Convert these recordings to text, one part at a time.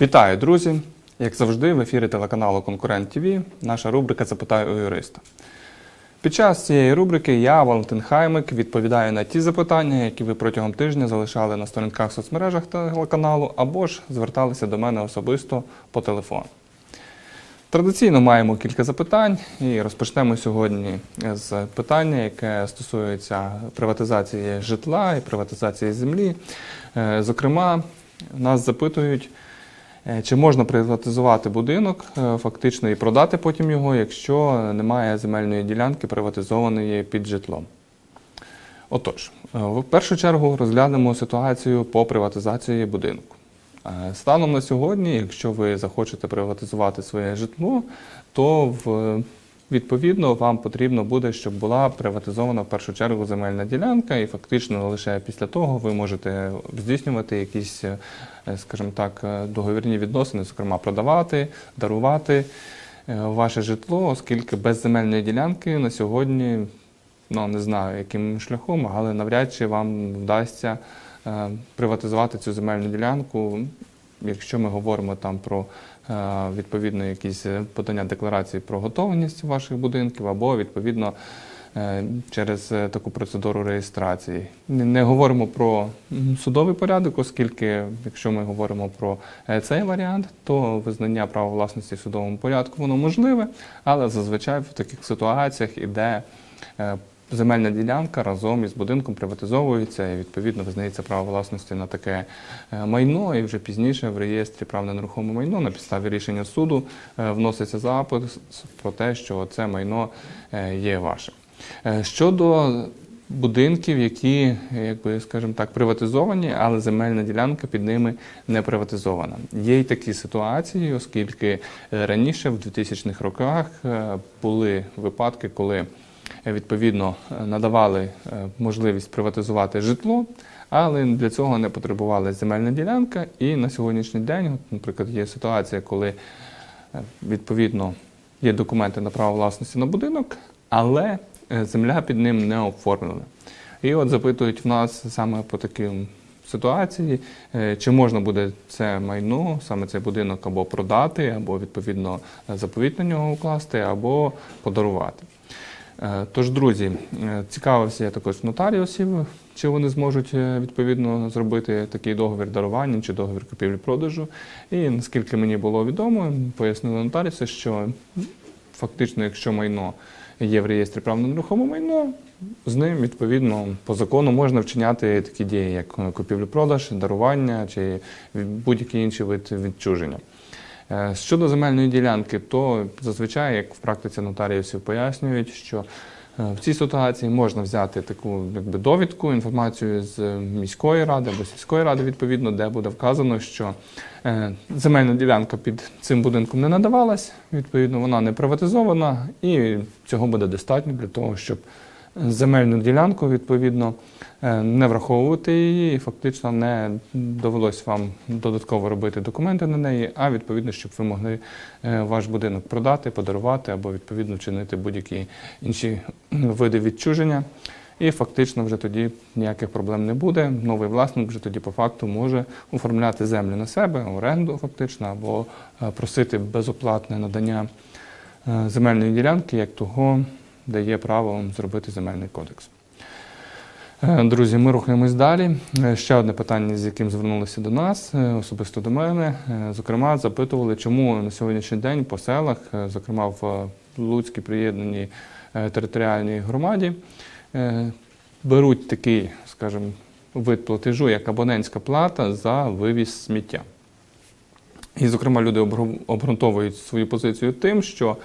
Вітаю, друзі! Як завжди, в ефірі телеканалу Конкурент ТВ наша рубрика Запитаю у юриста. Під час цієї рубрики я, Валентин Хаймик, відповідаю на ті запитання, які ви протягом тижня залишали на сторінках в соцмережах телеканалу, або ж зверталися до мене особисто по телефону. Традиційно маємо кілька запитань і розпочнемо сьогодні з питання, яке стосується приватизації житла і приватизації землі. Е, Зокрема, нас запитують, чи можна приватизувати будинок е, фактично і продати потім його, якщо немає земельної ділянки приватизованої під житлом. Отож, е, в першу чергу розглянемо ситуацію по приватизації будинку. Е, Станом на сьогодні, якщо ви захочете приватизувати своє житло, то в, відповідно вам потрібно буде, щоб була приватизована в першу чергу земельна ділянка, і фактично лише після того ви можете здійснювати якісь, е, скажімо так, е, договірні відносини, зокрема продавати, дарувати е, ваше житло, оскільки без земельної ділянки на сьогодні ну не знаю яким шляхом, але навряд чи вам вдасться приватизувати цю земельну ділянку, якщо ми говоримо там про відповідно якісь е, подання декларації про готовність ваших будинків, або відповідно е, через е, таку процедуру реєстрації. Не, говоримо про судовий порядок, оскільки якщо ми говоримо про е, цей варіант, то визнання права власності в судовому порядку воно можливе, але зазвичай в таких ситуаціях іде е, земельна ділянка разом із будинком приватизовується і відповідно визнається право власності на таке е, майно, і вже пізніше в реєстрі прав на нерухоме майно на підставі рішення суду е, вноситься запис про те, що це майно е, є ваше. Щодо будинків, які, якби скажімо так, приватизовані, але земельна ділянка під ними не приватизована. Є й такі ситуації, оскільки раніше, в 2000-х роках, були випадки, коли відповідно е, надавали е, можливість приватизувати житло, але для цього не потребувала земельна ділянка. І на сьогоднішній день, наприклад, є ситуація, коли е, відповідно є документи на право власності на будинок, але земля під ним не оформлена. І от запитують в нас саме по таким ситуації, чи можна буде це майно, саме цей будинок або продати, або відповідно заповіт на нього укласти, або подарувати. Е, Тож, друзі, е, цікавився я також нотаріусів, чи вони зможуть е, відповідно зробити такий договір дарування чи договір купівлі-продажу. І наскільки мені було відомо, пояснили нотаріуси, що фактично, якщо майно є в реєстрі прав на нерухоме майно, з ним відповідно по закону можна вчиняти такі дії, як купівлі-продаж, дарування чи будь-який інший вид відчуження. Е, Щодо земельної ділянки, то зазвичай, як в практиці нотаріусів пояснюють, що е, в цій ситуації можна взяти таку якби, довідку, інформацію з міської ради або сільської ради, відповідно, де буде вказано, що е, земельна ділянка під цим будинком не надавалась, відповідно, вона не приватизована, і цього буде достатньо для того, щоб земельну ділянку, відповідно, е, не враховувати її, і фактично не довелось вам додатково робити документи на неї, а відповідно, щоб ви могли е, ваш будинок продати, подарувати або відповідно вчинити будь-які інші види відчуження. І фактично вже тоді ніяких проблем не буде. Новий власник вже тоді по факту може оформляти землю на себе, оренду фактично, або е, просити безоплатне надання земельної ділянки, як того дає право зробити земельний кодекс. Е, Друзі, ми рухаємось далі. Е, Ще одне питання, з яким звернулися до нас, е, особисто до мене. Зокрема, запитували, чому на сьогоднішній день по селах, зокрема в Луцькій приєднаній територіальній громаді, беруть такий, скажімо, вид платежу, як абонентська плата за вивіз сміття. І, зокрема, люди обґрунтовують свою позицію тим, що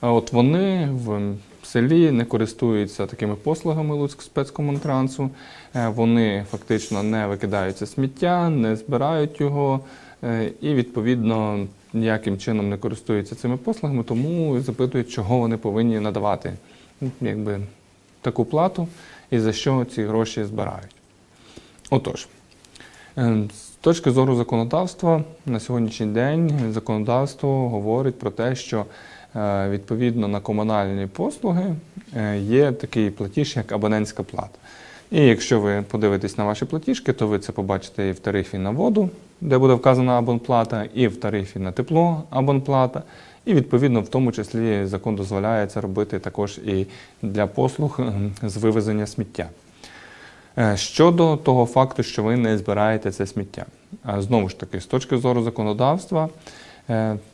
от вони в селі не користуються такими послугами Луцьк спецкомунтрансу, е, вони фактично не викидаються сміття, не збирають його е, і, відповідно, ніяким чином не користуються цими послугами, тому запитують, чого вони повинні надавати ну, якби, таку плату і за що ці гроші збирають. Отож, Е, З точки зору законодавства, на сьогоднішній день законодавство говорить про те, що відповідно на комунальні послуги е, є такий платіж, як абонентська плата. І якщо ви подивитесь на ваші платіжки, то ви це побачите і в тарифі на воду, де буде вказана абонплата, і в тарифі на тепло абонплата. І відповідно, в тому числі закон дозволяє це робити також і для послуг ем, з вивезення сміття. Е, Щодо того факту, що ви не збираєте це сміття, знову ж таки, з точки зору законодавства, е,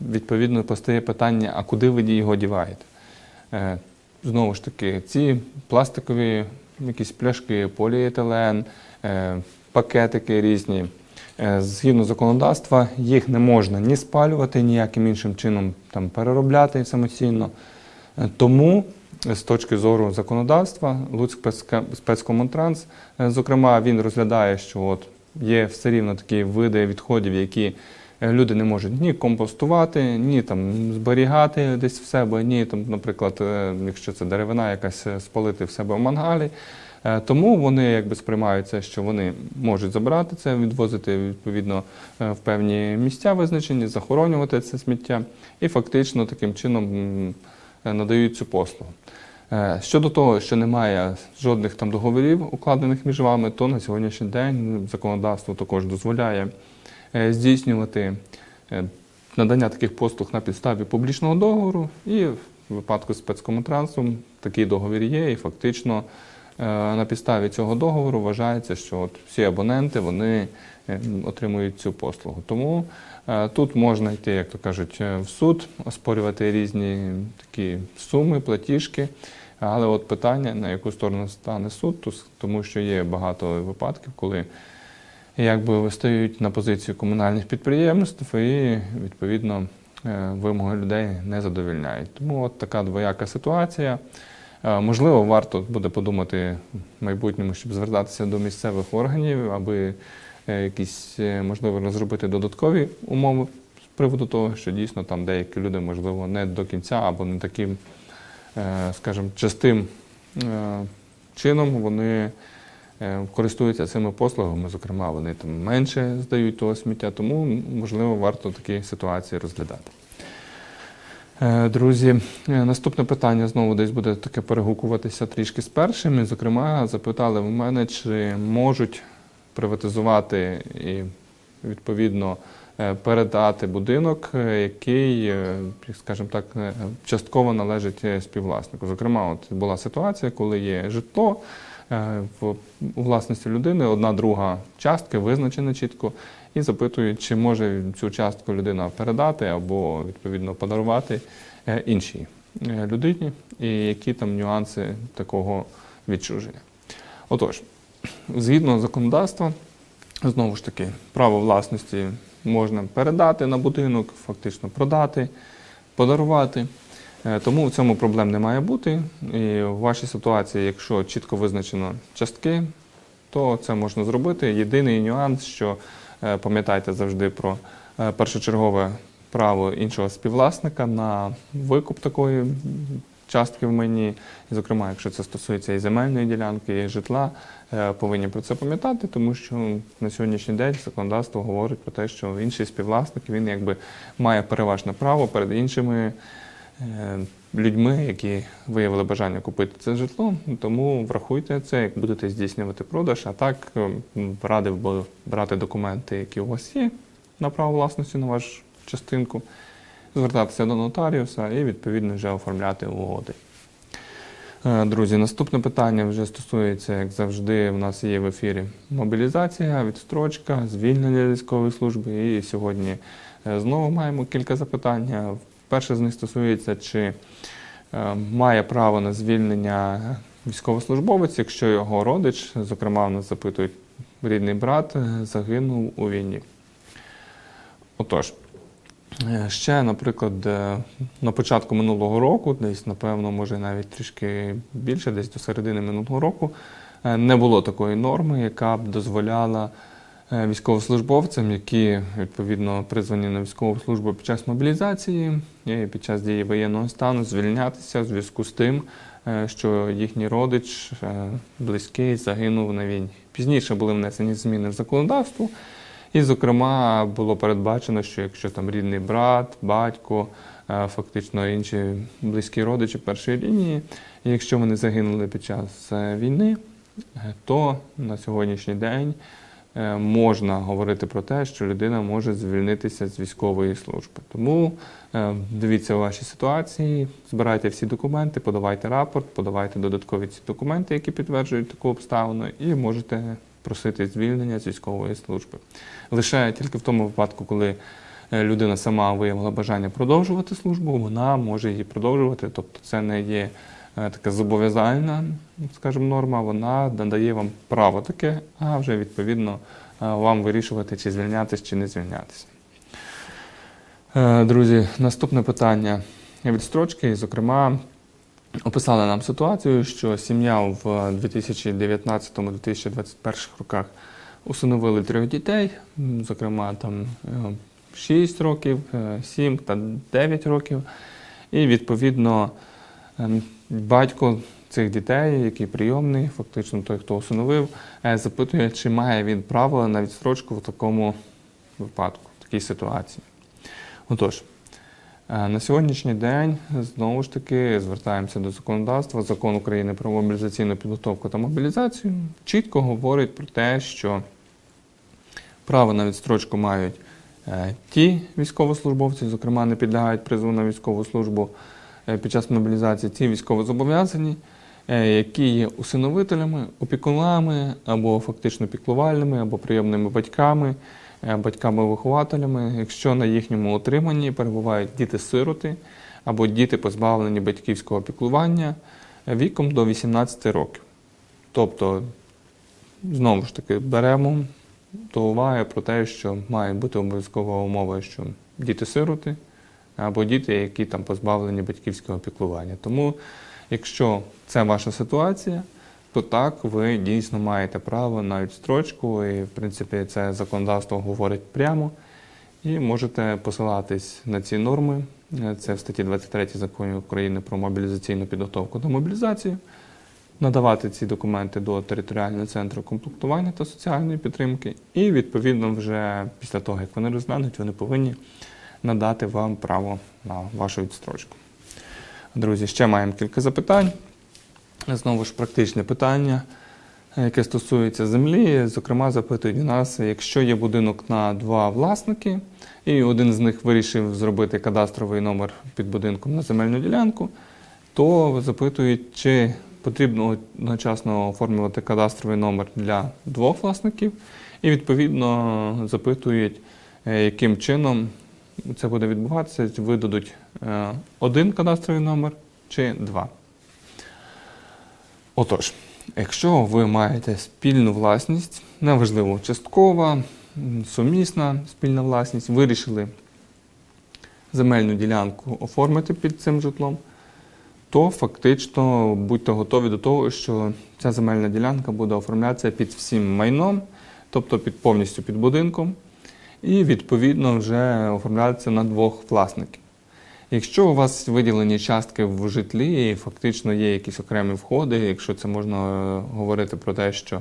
відповідно постає питання: а куди ви його діваєте? Е, Знову ж таки, ці пластикові якісь пляшки, поліетилен, е, пакетики різні. Е, Згідно законодавства, їх не можна ні спалювати, ніяким іншим чином там, переробляти самостійно. Е, Тому з точки зору законодавства, Луцьк спецкомунтранс, е, зокрема, він розглядає, що от є все рівно такі види відходів, які е, люди не можуть ні компостувати, ні там зберігати десь в себе, ні там, наприклад, е, якщо це деревина, якась е, спалити в себе в мангалі. Е, Тому вони якби сприймають це, що вони можуть забирати це, відвозити відповідно е, в певні місця визначені, захоронювати це сміття, і фактично таким чином е, надають цю послугу. Е, Щодо того, що немає жодних там договорів, укладених між вами, то на сьогоднішній день законодавство також дозволяє е, здійснювати е, надання таких послуг на підставі публічного договору, і в випадку з спецкомунтрансом такий договір є, і фактично е, на підставі цього договору вважається, що от всі абоненти вони е, отримують цю послугу. Тому е, тут можна йти, як то кажуть, е, в суд, оспорювати різні такі суми, платіжки. Але от питання, на яку сторону стане суд, тому що є багато випадків, коли якби вистають на позицію комунальних підприємств і відповідно е, вимоги людей не задовільняють. Тому от така двояка ситуація. Е, Можливо, варто буде подумати в майбутньому, щоб звертатися до місцевих органів, аби е, якісь можливо розробити додаткові умови з приводу того, що дійсно там деякі люди, можливо, не до кінця або не таким, скажімо, частим чином вони користуються цими послугами. Зокрема, вони там менше здають того сміття, тому можливо варто такі ситуації розглядати. Е, Друзі, е, наступне питання знову десь буде таке перегукуватися трішки з першим. І, Зокрема, запитали в мене, чи можуть приватизувати і відповідно е, передати будинок, е, який, е, скажімо так, е, частково належить е, співвласнику. Зокрема, от була ситуація, коли є житло е, в власності людини, одна друга частки визначена чітко, і запитують, чи може цю частку людина передати або відповідно подарувати е, іншій е, людині, і які там нюанси такого відчуження. Отож, згідно законодавства, знову ж таки, право власності можна передати на будинок, фактично продати, подарувати. Е, Тому в цьому проблем не має бути. І в вашій ситуації, якщо чітко визначено частки, то це можна зробити. Єдиний нюанс, що е, пам'ятайте завжди про е, першочергове право іншого співвласника на викуп такої частки в майні. І, зокрема, якщо це стосується і земельної ділянки, і житла, повинні про це пам'ятати, тому що на сьогоднішній день законодавство говорить про те, що інший співвласник він якби має переважне право перед іншими людьми, які виявили бажання купити це житло. Тому врахуйте це, як будете здійснювати продаж. А так е, радив би брати документи, які у вас є на право власності на вашу частинку, звертатися до нотаріуса і відповідно вже оформляти угоди. Е, Друзі, наступне питання вже стосується, як завжди, в нас є в ефірі мобілізація, відстрочка, звільнення військової служби. І сьогодні е, знову маємо кілька запитань. Перше з них стосується, чи е, має право на звільнення військовослужбовець, якщо його родич, зокрема, в нас запитують, рідний брат е, загинув у війні. Отож, Е, Ще, наприклад, на початку минулого року, десь, напевно, може навіть трішки більше, десь до середини минулого року, не було такої норми, яка б дозволяла військовослужбовцям, які відповідно призвані на військову службу під час мобілізації і під час дії воєнного стану, звільнятися в зв'язку з тим, е, що їхній родич е, близький загинув на війні. Пізніше були внесені зміни в законодавство. І, зокрема, було передбачено, що якщо там рідний брат, батько, е, фактично інші близькі родичі першої лінії, якщо вони загинули під час е, війни, е, то на сьогоднішній день е, можна говорити про те, що людина може звільнитися з військової служби. Тому е, дивіться ваші ситуації, збирайте всі документи, подавайте рапорт, подавайте додаткові ці документи, які підтверджують таку обставину, і можете просити звільнення з військової служби. Лише тільки в тому випадку, коли е, людина сама виявила бажання продовжувати службу, вона може її продовжувати. Тобто це не є е, така зобов'язальна, скажімо, норма, вона надає вам право таке, а вже відповідно е, вам вирішувати, чи звільнятись, чи не звільнятися. Е, Друзі, наступне питання відстрочки, і, зокрема, описали нам ситуацію, що сім'я в 2019-2021 роках усиновили трьох дітей, зокрема там 6 років, 7 та 9 років. І відповідно ем, батько цих дітей, який прийомний, фактично той, хто усиновив, е, запитує, чи має він право на відстрочку в такому випадку, в такій ситуації. Отож, е, на сьогоднішній день знову ж таки звертаємося до законодавства. Закон України про мобілізаційну підготовку та мобілізацію чітко говорить про те, що право на відстрочку мають е, ті військовослужбовці, зокрема, не підлягають призову на військову службу під час мобілізації, ті військовозобов'язані, е, які є усиновителями, опікунами або фактично піклувальними, або прийомними батьками, е, батьками-вихователями, якщо на їхньому утриманні перебувають діти-сироти або діти, позбавлені батьківського піклування е, віком до 18 років. Тобто, знову ж таки, беремо до уваги про те, що має бути обов'язкова умова, що діти-сироти або діти, які там позбавлені батьківського піклування. Тому, якщо це ваша ситуація, то так, ви дійсно маєте право на відстрочку, і в принципі це законодавство говорить прямо. І можете посилатись на ці норми. Це в статті 23 закону України про мобілізаційну підготовку та мобілізацію. Надавати ці документи до територіального центру комплектування та соціальної підтримки, і відповідно вже після того, як вони розглянуть, вони повинні надати вам право на вашу відстрочку. Друзі, ще маємо кілька запитань. Знову ж практичне питання, яке стосується землі. Зокрема, запитують нас, якщо є будинок на два власники, і один з них вирішив зробити кадастровий номер під будинком на земельну ділянку, то запитують, чи потрібно одночасно оформлювати кадастровий номер для двох власників, і відповідно запитують, е, яким чином це буде відбуватися, видадуть е, один кадастровий номер чи два. Отож, якщо ви маєте спільну власність, неважливо, часткова, сумісна спільна власність, вирішили земельну ділянку оформити під цим житлом, то фактично будьте готові до того, що ця земельна ділянка буде оформлятися під всім майном, тобто під повністю під будинком, і відповідно вже оформлятися на двох власників. Якщо у вас виділені частки в житлі і фактично є якісь окремі входи, якщо це можна е, говорити про те, що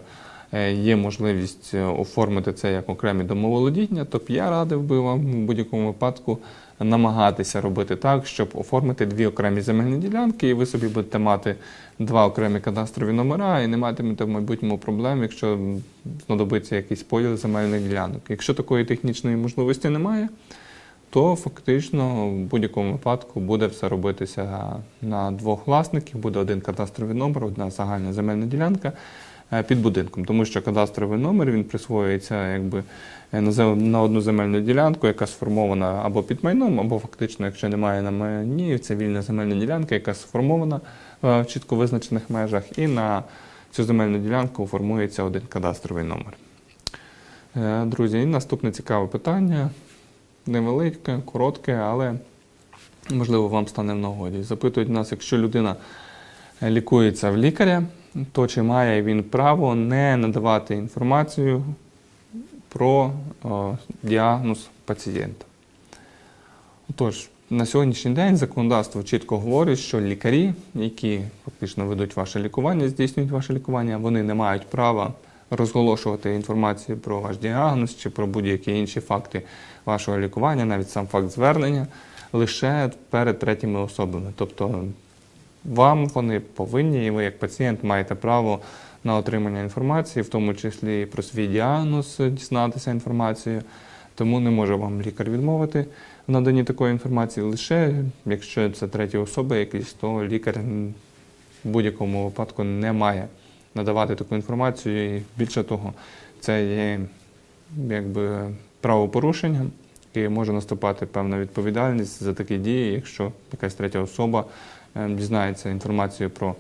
е, є можливість е, оформити це як окремі домоволодіння, то б я радив би вам в будь-якому випадку намагатися робити так, щоб оформити дві окремі земельні ділянки, і ви собі будете мати два окремі кадастрові номера і не матимете в майбутньому проблем, якщо знадобиться якийсь поділ земельних ділянок. Якщо такої технічної можливості немає, то фактично в будь-якому випадку буде все робитися на двох власників, буде один кадастровий номер, одна загальна земельна ділянка під будинком, тому що кадастровий номер він присвоюється якби е, на одну земельну ділянку, яка сформована або під майном, або фактично, якщо немає на майні, це вільна земельна ділянка, яка сформована е, в чітко визначених межах, і на цю земельну ділянку формується один кадастровий номер. Е, Друзі, і наступне цікаве питання невелике, коротке, але можливо вам стане в нагоді. Запитують нас, якщо людина е, лікується в лікаря, то чи має він право не надавати інформацію про о, діагноз пацієнта. Отож, на сьогоднішній день законодавство чітко говорить, що лікарі, які фактично ведуть ваше лікування, здійснюють ваше лікування, вони не мають права розголошувати інформацію про ваш діагноз чи про будь-які інші факти вашого лікування, навіть сам факт звернення, лише перед третіми особами. Тобто вам вони повинні, і ви як пацієнт маєте право на отримання інформації, в тому числі і про свій діагноз, е, дізнатися інформацію. Тому не може вам лікар відмовити в наданні такої інформації. Лише якщо це треті особи якісь, то лікар в будь-якому випадку не має надавати таку інформацію. І більше того, це є якби правопорушенням і може наступати певна відповідальність за такі дії, якщо якась третя особа дізнається інформацію про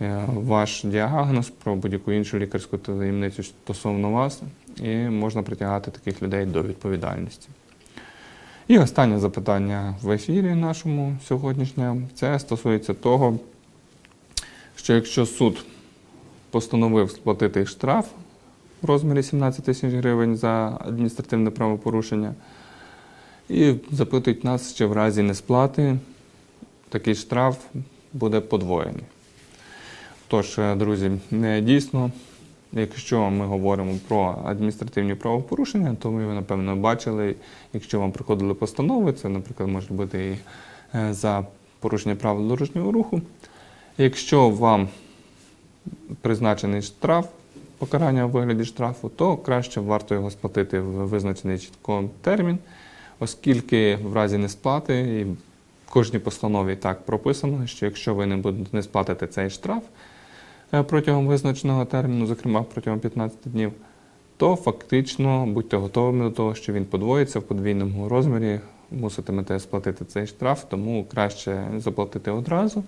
е, ваш діагноз, про будь-яку іншу лікарську таємницю стосовно вас, і можна притягати таких людей до відповідальності. І останнє запитання в ефірі нашому сьогоднішнє це стосується того, що якщо суд постановив сплатити штраф в розмірі 17 тисяч гривень за адміністративне правопорушення, і запитують нас, що в разі несплати такий штраф буде подвоєний. Тож, е, друзі, е, дійсно, якщо ми говоримо про адміністративні правопорушення, то ви, напевно, бачили, якщо вам приходили постанови, це, наприклад, може бути і е, за порушення правил дорожнього руху. Якщо вам призначений штраф, покарання у вигляді штрафу, то краще варто його сплатити в визначений чітко термін, оскільки в разі несплати і кожній постанові так прописано, що якщо ви не будете не сплатите цей штраф е, протягом визначеного терміну, зокрема протягом 15 днів, то фактично будьте готовими до того, що він подвоїться в подвійному розмірі, муситимете сплатити цей штраф, тому краще заплатити одразу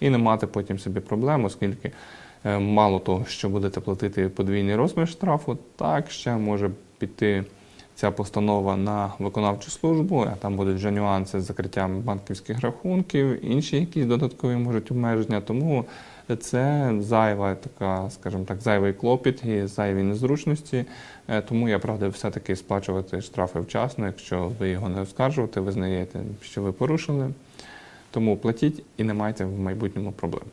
і не мати потім собі проблем, оскільки е, мало того, що будете платити подвійний розмір штрафу, так ще може піти ця постанова на виконавчу службу, а там будуть вже нюанси з закриттям банківських рахунків, інші якісь додаткові можуть обмеження. Тому це зайва така, скажімо так, зайвий клопіт і зайві незручності. Е, Тому я правда все-таки сплачувати штрафи вчасно, якщо ви його не оскаржуєте, визнаєте, що ви порушили. Тому платіть і не майте в майбутньому проблем.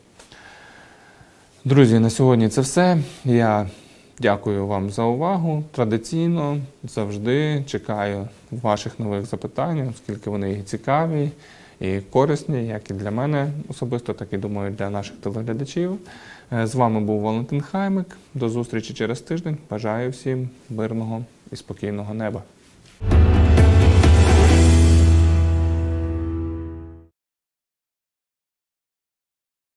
Друзі, на сьогодні це все. Я дякую вам за увагу. Традиційно завжди чекаю ваших нових запитань, оскільки вони і цікаві і корисні, як і для мене особисто, так і думаю, для наших телеглядачів. Е, З вами був Валентин Хаймик. До зустрічі через тиждень. Бажаю всім мирного і спокійного неба.